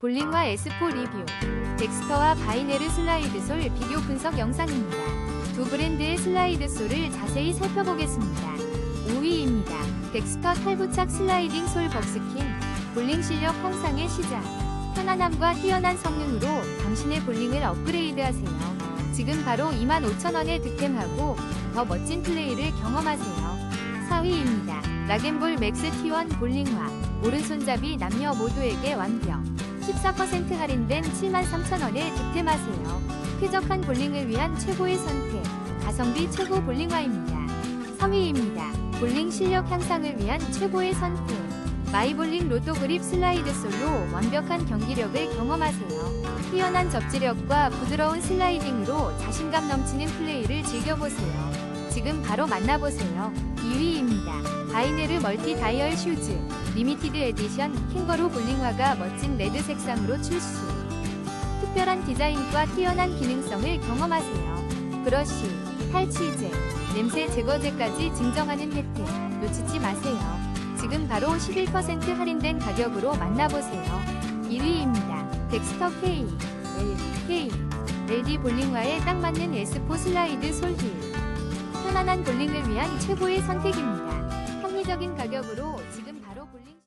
볼링과 S4 리뷰, 덱스터와 바이네르 슬라이드 솔 비교 분석 영상입니다. 두 브랜드의 슬라이드 솔을 자세히 살펴보겠습니다. 5위입니다. 덱스터 탈부착 슬라이딩 솔 버스킨, 볼링 실력 향상의 시작. 편안함과 뛰어난 성능으로 당신의 볼링을 업그레이드하세요. 지금 바로 25,000원에 득템하고 더 멋진 플레이를 경험하세요. 4위입니다. 락앤볼 맥스 T1 볼링화, 오른손잡이 남녀 모두에게 완벽. 14% 할인된 73,000원에 득템하세요. 쾌적한 볼링을 위한 최고의 선택. 가성비 최고 볼링화입니다. 3위입니다. 볼링 실력 향상을 위한 최고의 선택. 마이볼링 로또 그립 슬라이드 솔로 완벽한 경기력을 경험하세요. 뛰어난 접지력과 부드러운 슬라이딩으로 자신감 넘치는 플레이를 즐겨보세요. 지금 바로 만나보세요. 2위입니다. 바이네르 멀티 다이얼 슈즈 리미티드 에디션 캥거루 볼링화가 멋진 레드 색상으로 출시. 특별한 디자인과 뛰어난 기능성을 경험하세요. 브러쉬, 탈취제, 냄새 제거제까지 증정하는 혜택 놓치지 마세요. 지금 바로 11% 할인된 가격으로 만나보세요. 1위입니다. 덱스터 K, L, K, LD 볼링화에 딱 맞는 S4 슬라이드 솔힐. 편안한 볼링을 위한 최고의 선택입니다. 합리적인 가격으로 지금 바로 볼링